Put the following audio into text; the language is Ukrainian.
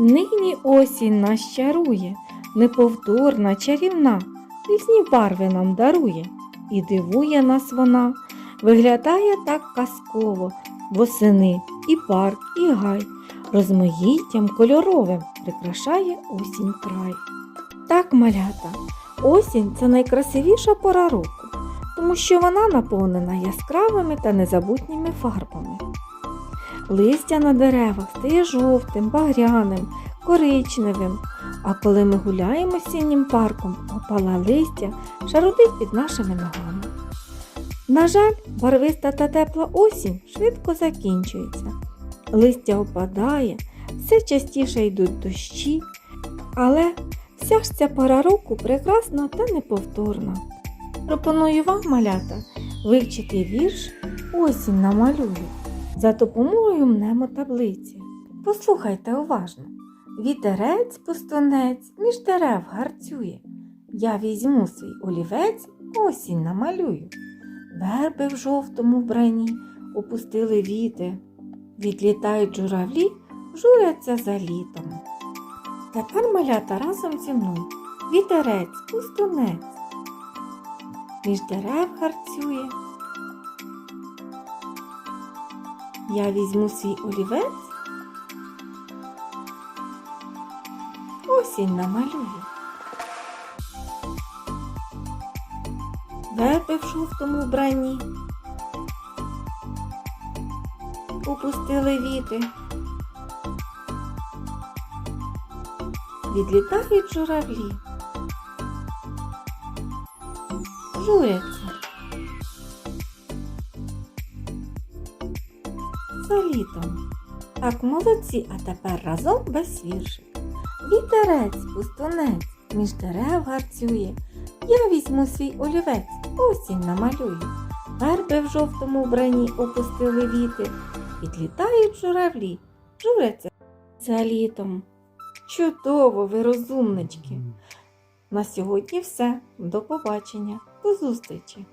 Нині осінь нас чарує, неповторна, чарівна, різні барви нам дарує, і дивує нас вона, виглядає так казково, восени і парк, і гай, розмаїттям кольоровим прикрашає осінь край. Так, малята, осінь це найкрасивіша пора року, тому що вона наповнена яскравими та незабутніми фарбами. Листя на деревах стає жовтим, багряним, коричневим, а коли ми гуляємо осіннім парком, опала листя шарудить під нашими ногами. На жаль, барвиста та тепла осінь швидко закінчується. Листя опадає, все частіше йдуть дощі, але вся ж ця пора року прекрасна та неповторна. Пропоную вам, малята, вивчити вірш Осінь намалюю за допомогою мнемотаблиці. Послухайте уважно. Вітерець пустунець між дерев гарцює. Я візьму свій олівець, осінь намалюю. Верби в жовтому вбранні опустили віти. Відлітають журавлі, журяться за літом. Тепер малята разом зі мною. Вітерець, пустунець. Між дерев гарцює. Я візьму свій олівець. Осінь намалюю. Верби в жовтому вбранні. Опустили віти. Відлітають журавлі. Журяться. За літом. Так, молодці, а тепер разом без віршик. Вітерець, пустунець, між дерев гарцює. Я візьму свій олівець, осінь намалюю. Верби в жовтому вбранні опустили віти. Відлітають журавлі, журяться за літом. Чудово, ви розумнички! На сьогодні все. До побачення, до зустрічі!